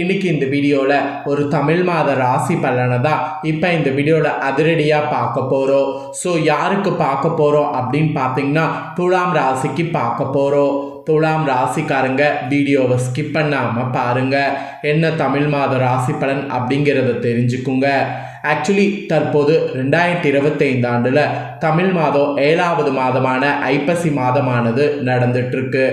இன்னைக்கு இந்த வீடியோவில் ஒரு தமிழ் மாத ராசி பலனை தான் இப்போ இந்த வீடியோவில் அதிரடியாக பார்க்க போகிறோம் ஸோ யாருக்கு பார்க்க போகிறோம் அப்படின்னு பார்த்தீங்கன்னா துலாம் ராசிக்கு பார்க்க போகிறோம் துலாம் ராசிக்காரங்க வீடியோவை ஸ்கிப் பண்ணாமல் பாருங்கள் என்ன தமிழ் மாத ராசி பலன் அப்படிங்கிறத தெரிஞ்சுக்குங்க. ஆக்சுவலி தற்போது ரெண்டாயிரத்தி இருபத்தைந்து ஆண்டில் தமிழ் மாதம் ஏழாவது மாதமான ஐப்பசி மாதமானது நடந்துட்டுருக்கு.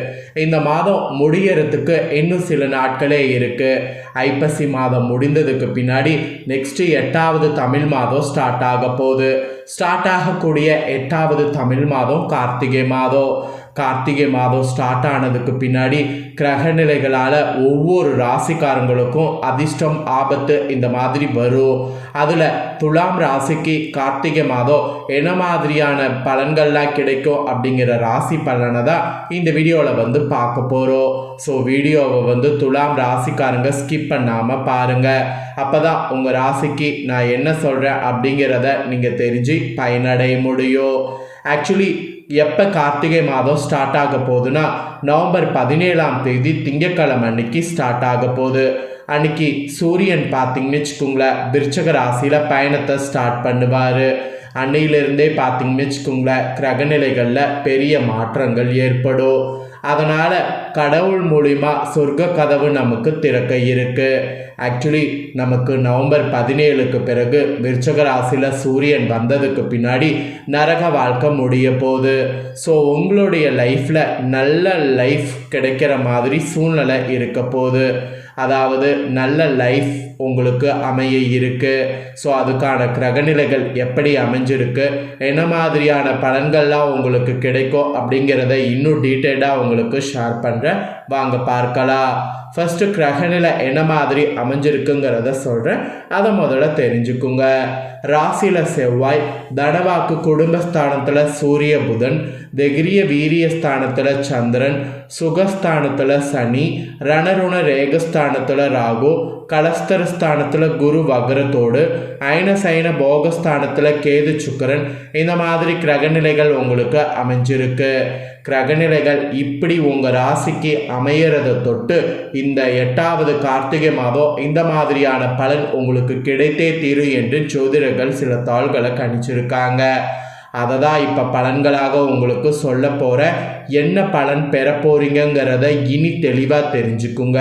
இந்த மாதம் முடியறதுக்கு இன்னும் சில நாட்களே இருக்குது ஐப்பசி மாதம் முடிந்ததுக்கு பின்னாடி நெக்ஸ்ட்டு எட்டாவது தமிழ் மாதம் ஸ்டார்ட் ஆக போகுது. ஸ்டார்ட் ஆகக்கூடிய எட்டாவது தமிழ் மாதம் கார்த்திகை மாதம். கார்த்திகை மாதம் ஸ்டார்ட் ஆனதுக்கு பின்னாடி கிரகநிலைகளால் ஒவ்வொரு ராசிக்காரங்களுக்கும் அதிர்ஷ்டம் ஆபத்து இந்த மாதிரி வரும். அதில் துலாம் ராசிக்கு கார்த்திகை மாதம் என்ன மாதிரியான பலன்கள்லாம் கிடைக்கும் அப்படிங்கிற ராசி பலனை தான் இந்த வீடியோவில் வந்து பார்க்க போகிறோம் ஸோ வீடியோவை வந்து துலாம் ராசிக்காரங்க ஸ்கிப் பண்ணாமல் பாருங்கள் அப்போ தான் உங்கள் ராசிக்கு நான் என்ன சொல்கிறேன் அப்படிங்கிறத நீங்கள் தெரிஞ்சு பயனடைய முடியும். ஆக்சுவலி எப்போ கார்த்திகை மாதம் ஸ்டார்ட் ஆக போகுதுன்னா நவம்பர் பதினேழாம் தேதி திங்கக்கிழமை அன்னைக்கு ஸ்டார்ட் ஆக போகுது. அன்னைக்கு சூரியன் பார்த்தீங்கன்னு வச்சுக்கோங்களேன் விருச்சக ராசியில் பயணத்தை ஸ்டார்ட் பண்ணுவார். அன்னையிலிருந்தே பார்த்தீங்கன்னு வச்சுக்கோங்களேன் கிரகநிலைகளில் பெரிய மாற்றங்கள் ஏற்படும். அதனால் கடவுள் மூலிமா சொர்க்க கதவு நமக்கு திறக்க இருக்கு. ஆக்சுவலி நமக்கு நவம்பர் பதினேழுக்கு பிறகு விருச்சக ராசியில் சூரியன் வந்ததுக்கு பின்னாடி நரக வாழ்க்கை முடிய போகுது. ஸோ உங்களுடைய லைஃப்பில் நல்ல லைஃப் கிடைக்கிற மாதிரி சூழ்நிலை இருக்க போகுது. அதாவது நல்ல லைஃப் உங்களுக்கு அமைய இருக்கு. ஸோ அதுக்கான கிரகநிலைகள் எப்படி அமைஞ்சிருக்கு? என்ன மாதிரியான பலன்கள்லாம் உங்களுக்கு கிடைக்கும் அப்படிங்கிறத இன்னும் டீட்டெயிலாக உங்களுக்கு ஷேர் பண்ணுறேன் வாங்க பார்க்கலாம். ஃபஸ்ட்டு கிரகநிலை என்ன மாதிரி அமைஞ்சிருக்குங்கிறத சொல்கிறேன் அதை முதல்ல தெரிஞ்சுக்குங்க. ராசியில் செவ்வாய் தனவாக்கு குடும்பஸ்தானத்தில் சூரிய புதன் திகிரிய வீரியஸ்தானத்தில் சந்திரன் சுகஸ்தானத்தில் சனி ரணருண ரேகஸ்தானத்தில் ராகு கலஸ்தரஸ்தானத்தில் குரு வக்ரத்தோடு ஐனசைன போகஸ்தானத்தில் கேது சுக்கரன் இந்த மாதிரி கிரகநிலைகள் உங்களுக்கு அமைஞ்சிருக்கு. கிரகநிலைகள் இப்படி உங்கள் ராசிக்கு அமையறதை தொட்டு இந்த எட்டாவது கார்த்திகை மாதம் இந்த மாதிரியான பலன் உங்களுக்கு கிடைத்தே தீரும் என்று ஜோதிடர்கள் சில தாள்களை கணிச்சிருக்காங்க. அதை தான் இப்போ பலன்களாக உங்களுக்கு சொல்ல போகிற என்ன பலன் பெற போறீங்கிறத இனி தெளிவாக தெரிஞ்சுக்குங்க.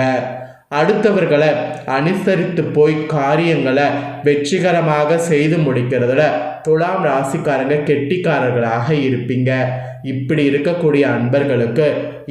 அடுத்தவர்களை அனுசரித்து போய் காரியங்களை வெற்றிகரமாக செய்து முடிக்கிறதுல துலாம் ராசிக்காரங்க கெட்டிக்காரர்களாக இருப்பீங்க. இப்படி இருக்கக்கூடிய அன்பர்களுக்கு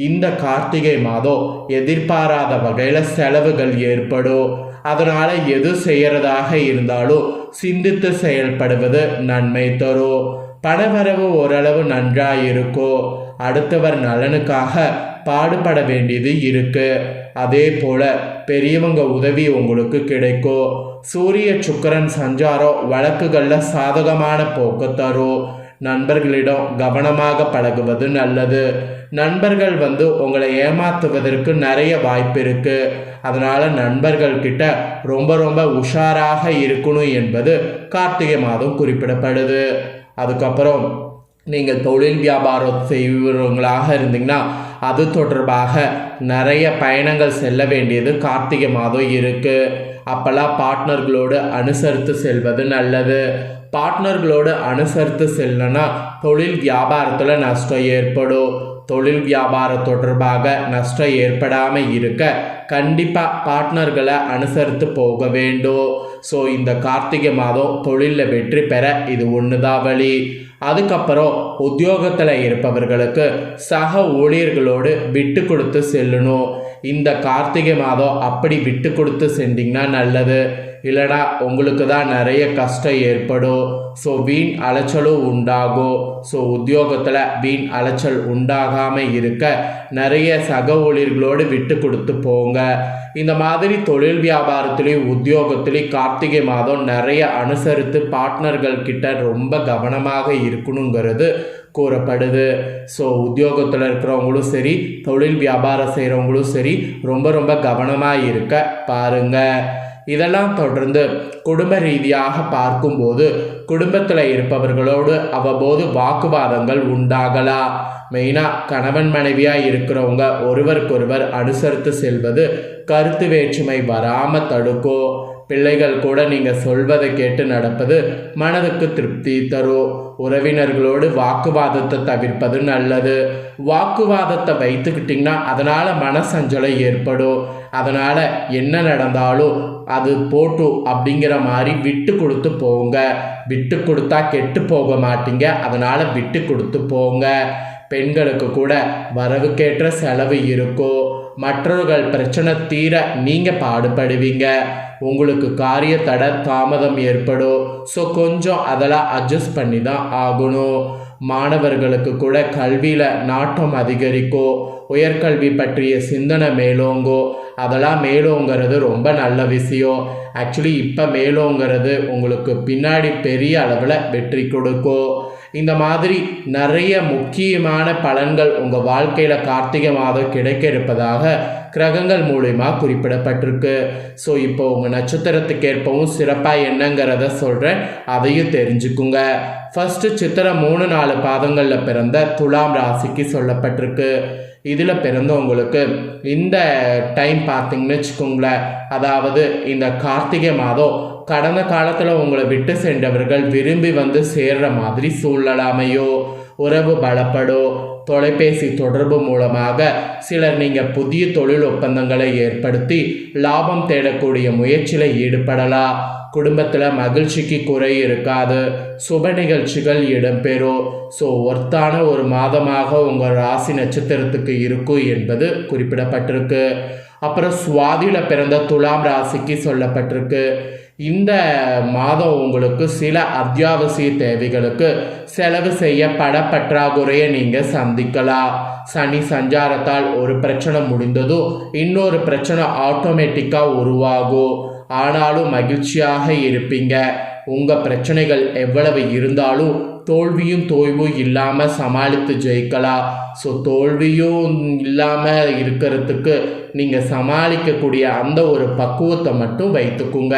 இந்த கார்த்திகை மாதம் எதிர்பாராத வகையில் செலவுகள் ஏற்படும். அதனால் எது செய்கிறதாக இருந்தாலும் சிந்தித்து செயல்படுவது நன்மை தரும். பணவரவு ஓரளவு நன்றாக இருக்கும் அடுத்தவர் நலனுக்காக பாடுபட வேண்டியது இருக்குது அதே போல பெரியவங்க உதவி உங்களுக்கு கிடைக்கும் சூரிய சுக்கரன் சஞ்சாரம் வழக்குகளில் சாதகமான போக்கு தரும் நண்பர்களிடம் கவனமாக பழகுவது நல்லது. நண்பர்கள் வந்து உங்களை ஏமாத்துவதற்கு நிறைய வாய்ப்பு இருக்கு. அதனால நண்பர்கள் கிட்ட ரொம்ப ரொம்ப உஷாராக இருக்கணும் என்பது கார்த்திகை மாதம் குறிப்பிடப்படுது. அதுக்கப்புறம் நீங்கள் தொழில் வியாபாரம் செய்வங்களாக இருந்தீங்கன்னா அது தொடர்பாக நிறைய பயணங்கள் செல்ல வேண்டியது கார்த்திகை மாதம் இருக்குது அப்போல்லாம் பார்ட்னர்களோடு அனுசரித்து செல்வது நல்லது. பார்ட்னர்களோடு அனுசரித்து செல்லனா தொழில் வியாபாரத்தில் நஷ்டம் ஏற்படும். தொழில் வியாபாரம் தொடர்பாக நஷ்டம் ஏற்படாமல் இருக்க கண்டிப்பாக பார்ட்னர்களை அனுசரித்து போக வேண்டும். ஸோ இந்த கார்த்திகை மாதம் தொழிலில் வெற்றி பெற இது ஒன்று தான் வழி. அதுக்கப்புறம் உத்தியோகத்தில் இருப்பவர்களுக்கு சக ஊழியர்களோடு விட்டு கொடுத்து செல்லணும். இந்த கார்த்திகை மாதம் அப்படி விட்டு கொடுத்து சென்றிங்கன்னா நல்லது. இல்லைனா உங்களுக்கு தான் நிறைய கஷ்டம் ஏற்படும். ஸோ வீண் அலைச்சலும் உண்டாகும். ஸோ உத்தியோகத்தில் வீண் அலைச்சல் உண்டாகாமல் இருக்க நிறைய சக ஊழியர்களோடு விட்டு கொடுத்து போங்க. இந்த மாதிரி தொழில் வியாபாரத்துலேயும் உத்தியோகத்துலேயும் கார்த்திகை மாதம் நிறைய அனுசரித்து பார்ட்னர்கள் கிட்ட ரொம்ப கவனமாக இருக்கணுங்கிறது கூறப்படுது. ஸோ உத்தியோகத்தில் இருக்கிறவங்களும் சரி தொழில் வியாபாரம் செய்கிறவங்களும் சரி ரொம்ப ரொம்ப கவனமாக இருக்க பாருங்கள் இதெல்லாம் தொடர்ந்து குடும்ப ரீதியாக பார்க்கும்போது குடும்பத்தில் இருப்பவர்களோடு அவ்வப்போது வாக்குவாதங்கள் உண்டாகலாம் மெயினாக கணவன் மனைவியாக இருக்கிறவங்க ஒருவருக்கொருவர் அனுசரித்து செல்வது கருத்து வேற்றுமை வராமல் தடுக்கும் பிள்ளைகள் கூட நீங்கள் சொல்வதை கேட்டு நடப்பது மனதுக்கு திருப்தி தரும் உறவினர்களோடு வாக்குவாதத்தை தவிர்ப்பது நல்லது. வாக்குவாதத்தை வைத்துக்கிட்டிங்கன்னா அதனால் மனசஞ்சலம் ஏற்படும் அதனால் என்ன நடந்தாலும் அது போட்டு அப்படிங்கிற மாதிரி விட்டு கொடுத்து போங்க. விட்டு கொடுத்தா கெட்டு போக மாட்டீங்க. அதனால் விட்டு கொடுத்து போங்க. பெண்களுக்கு கூட வரவுக்கேற்ற செலவு இருக்கும் மற்றவர்கள் பிரச்சனை தீர நீங்கள் பாடுபடுவீங்க. உங்களுக்கு காரிய தட தாமதம் ஏற்படும். ஸோ கொஞ்சம் அதெல்லாம் அட்ஜஸ்ட் பண்ணி தான் ஆகணும். மாணவர்களுக்கு கூட கல்வியில் நாட்டம் அதிகரிக்கும். உயர்கல்வி பற்றிய சிந்தனை மேலோங்கோ அதெல்லாம் மேலோங்கிறது ரொம்ப நல்ல விஷயம். ஆக்சுவலி இப்போ மேலோங்கிறது உங்களுக்கு பின்னாடி பெரிய அளவில் வெற்றி கொடுக்கும். இந்த மாதிரி நிறைய முக்கியமான பலன்கள் உங்கள் வாழ்க்கையில் கார்த்திகை மாதம் கிடைக்க இருப்பதாக கிரகங்கள் மூலிமா குறிப்பிடப்பட்டிருக்கு. ஸோ இப்போ உங்கள் நட்சத்திரத்துக்கு ஏற்பவும் சிறப்பாக என்னங்கிறத சொல்கிறேன் அதையும் தெரிஞ்சுக்குங்க. ஃபஸ்ட்டு சித்திரை மூணு நாலு பாதங்களில் பிறந்த துலாம் ராசிக்கு சொல்லப்பட்டிருக்கு. இதில் பிறந்தவங்களுக்கு இந்த டைம் பார்த்தீங்கன்னு வச்சுக்கோங்களேன். அதாவது இந்த கார்த்திகை மாதம் கடந்த காலத்தில் உங்களை விட்டு சென்றவர்கள் விரும்பி வந்து சேர்ற மாதிரி சூழ்நிலை உறவு பலப்படும் தொலைபேசி தொடர்பு மூலமாக சிலர் நீங்கள் புதிய தொழில் ஒப்பந்தங்களை ஏற்படுத்தி லாபம் தேடக்கூடிய முயற்சியில் ஈடுபடலாம். குடும்பத்தில் மகிழ்ச்சிக்கு குறை இருக்காது. சுப நிகழ்ச்சிகள் இடம்பெறும். ஸோ ஒர்த்தான ஒரு மாதமாக உங்கள் ராசி நட்சத்திரத்துக்கு இருக்கும் என்பது குறிப்பிடப்பட்டிருக்கு. அப்புறம் சுவாதியில் பிறந்த துலாம் ராசிக்கு சொல்லப்பட்டிருக்கு. இந்த மாதம் உங்களுக்கு சில அத்தியாவசிய தேவைகளுக்கு செலவு செய்ய பட பற்றாக்குறையை நீங்கள் சந்திக்கலாம். சனி சஞ்சாரத்தால் ஒரு பிரச்சனை முடிந்ததும் இன்னொரு பிரச்சனை ஆட்டோமேட்டிக்காக உருவாகும் ஆனாலும் மகிழ்ச்சியாக இருப்பீங்க. உங்கள் பிரச்சனைகள் எவ்வளவு இருந்தாலும் தோல்வியும் தோய்வும் இல்லாமல் சமாளித்து ஜெயிக்கலாம். ஸோ தோல்வியும் இல்லாமல் இருக்கிறதுக்கு நீங்கள் சமாளிக்கக்கூடிய அந்த ஒரு பக்குவத்தை மட்டும் வைத்துக்குங்க.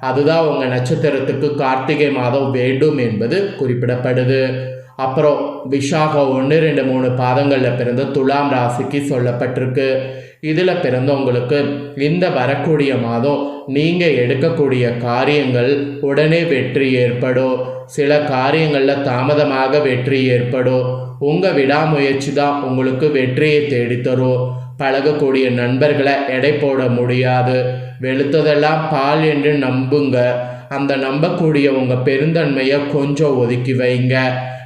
அதுதான் உங்கள் நட்சத்திரத்துக்கு கார்த்திகை மாதம் வேண்டும் என்பது குறிப்பிடப்படுது. அப்புறம் விஷாகம் ஒன்று ரெண்டு மூணு பாதங்களில் பிறந்த துலாம் ராசிக்கு சொல்லப்பட்டிருக்கு. இதில் பிறந்தவங்களுக்கு இந்த வரக்கூடிய மாதம் நீங்கள் எடுக்கக்கூடிய காரியங்கள் உடனே வெற்றி ஏற்படும். சில காரியங்களில் தாமதமாக வெற்றி ஏற்படும். உங்கள் விடாமுயற்சி தான் உங்களுக்கு வெற்றியை தேடித்தரும். பழகக்கூடிய நண்பர்களை எடை போட முடியாது. வெளுத்ததெல்லாம் பால் என்று நம்புங்க. அந்த நம்பக்கூடிய உங்கள் பெருந்தன்மையை கொஞ்சம் ஒதுக்கி வைங்க.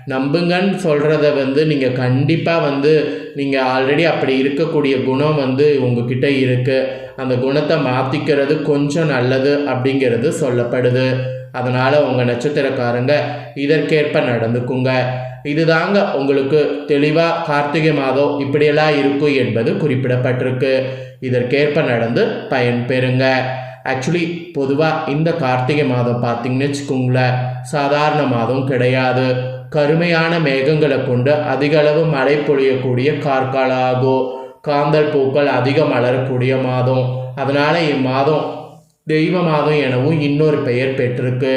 நம்புங்கன்னு சொல்கிறத வந்து நீங்கள் கண்டிப்பாக வந்து நீங்கள் ஆல்ரெடி அப்படி இருக்கக்கூடிய குணம் வந்து உங்ககிட்ட இருக்குது அந்த குணத்தை மாற்றிக்கிறது கொஞ்சம் நல்லது அப்படிங்கிறது சொல்லப்படுது. அதனால் உங்கள் நட்சத்திரக்காரங்க இதற்கேற்ப நடந்துக்குங்க. இதுதாங்க உங்களுக்கு தெளிவாக கார்த்திகை மாதம் இப்படியெல்லாம் இருக்கும் என்பது குறிப்பிடப்பட்டிருக்கு. இதற்கேற்ப நடந்து பயன் பெறுங்க. ஆக்சுவலி பொதுவாக இந்த கார்த்திகை மாதம் பார்த்தீங்கன்னு வச்சுக்கோங்களேன் சாதாரண மாதம் கிடையாது. கருமையான மேகங்களை கொண்டு அதிக அளவு மழை பொழியக்கூடிய கார்காலாகும் ஆகும். காந்தல் பூக்கள் அதிகம் மலரக்கூடிய மாதம். அதனால் இம்மாதம் தெய்வ மாதம் எனவும் இன்னொரு பெயர் பெற்றிருக்கு.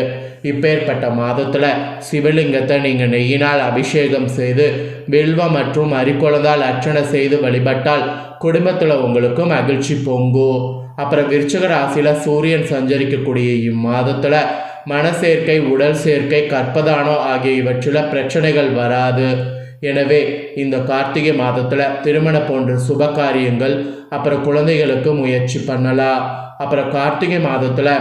இப்பேற்பட்ட மாதத்தில் சிவலிங்கத்தை நீங்கள் நெய்யினால் அபிஷேகம் செய்து வில்வம் மற்றும் அரிக்குளந்தால் அர்ச்சனை செய்து வழிபட்டால் குடும்பத்தில் உங்களுக்கு மகிழ்ச்சி பொங்கும் அப்புறம் விருச்சக ராசியில் சூரியன் சஞ்சரிக்கக்கூடிய இம்மாதத்தில் மன சேர்க்கை உடல் சேர்க்கை கற்பதானம் ஆகிய இவற்றில் பிரச்சனைகள் வராது. எனவே இந்த கார்த்திகை மாதத்தில் திருமணம் போன்ற சுப காரியங்கள் அப்புறம் குழந்தைகளுக்கு முயற்சி பண்ணலாம். அப்புறம் கார்த்திகை மாதத்தில்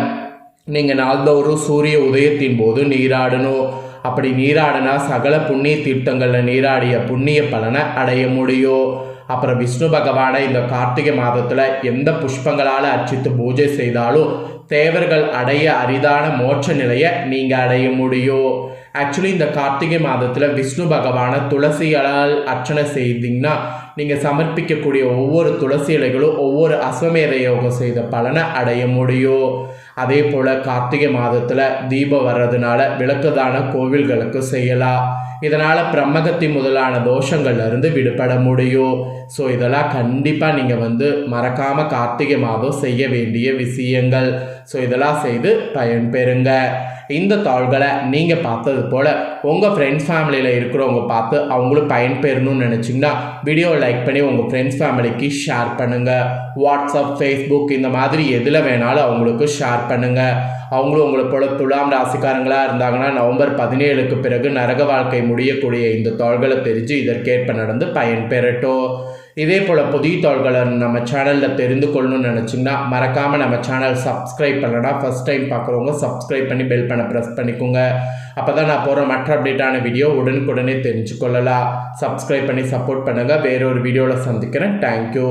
நீங்கள் நாள்தோறும் சூரிய உதயத்தின் போது நீராடணும். அப்படி நீராடினா சகல புண்ணிய தீர்த்தங்களில் நீராடிய புண்ணிய பலனை அடைய முடியும். அப்புறம் விஷ்ணு பகவானை இந்த கார்த்திகை மாதத்தில் எந்த புஷ்பங்களால் அர்ச்சித்து பூஜை செய்தாலும் தேவர்கள் அடைய அரிதான மோட்ச நிலையை நீங்கள் அடைய முடியும். ஆக்சுவலி இந்த கார்த்திகை மாதத்தில் விஷ்ணு பகவானை துளசிகளால் அர்ச்சனை செய்தீங்கன்னா நீங்கள் சமர்ப்பிக்கக்கூடிய ஒவ்வொரு துளசி இலைகளும் ஒவ்வொரு அஸ்வமேத யோகம் செய்த பலனை அடைய முடியும். அதே போல் கார்த்திகை மாதத்தில் தீபம் வர்றதுனால விளக்கு தான கோவில்களுக்கு செய்யலாம். இதனால் பிரம்மகத்தி முதலான தோஷங்கள்லேருந்து விடுபட முடியும். ஸோ இதெல்லாம் கண்டிப்பாக நீங்கள் வந்து மறக்காமல் கார்த்திகை மாதம் செய்ய வேண்டிய விஷயங்கள். ஸோ இதெல்லாம் செய்து பயன்பெறுங்க இந்த தாள்களை நீங்கள் பார்த்தது போல் உங்கள் ஃப்ரெண்ட்ஸ் ஃபேமிலியில் இருக்கிறவங்க பார்த்து அவங்களும் பயன்பெறணும்னு நினச்சிங்கன்னா வீடியோ லைக் பண்ணி உங்கள் ஃப்ரெண்ட்ஸ் ஃபேமிலிக்கு ஷேர் பண்ணுங்கள் வாட்ஸ்அப் ஃபேஸ்புக் இந்த மாதிரி எதில் வேணாலும் அவங்களுக்கு ஷேர் பண்ணுங்கள் அவங்களும் உங்களை போல் துலாம் ராசிக்காரங்களாக இருந்தாங்கன்னா நவம்பர் பதினேழுக்கு பிறகு நரக வாழ்க்கை முடியக்கூடிய இந்த தாள்களை தெரிஞ்சு இதற்கேற்ப நடந்து பயன் பெறட்டும். இதே போல் புதிய தாள்களை நம்ம சேனலில் தெரிந்து கொள்ளணும்னு நினச்சிங்கன்னா மறக்காமல் நம்ம சேனல் சப்ஸ்கிரைப் பண்ணலாம் ஃபஸ்ட் டைம் பார்க்குறவங்க சப்ஸ்கிரைப் பண்ணி பெல் பண்ண ப்ரெஸ் பண்ணிக்கோங்க. அப்போ தான் நான் போகிற மற்ற அப்டேட்டான வீடியோ உடனுக்குடனே தெரிஞ்சு கொள்ளலாம். சப்ஸ்கிரைப் பண்ணி சப்போர்ட் பண்ணுங்கள் வேறொரு வீடியோவில் சந்திக்கிறேன். தேங்க்யூ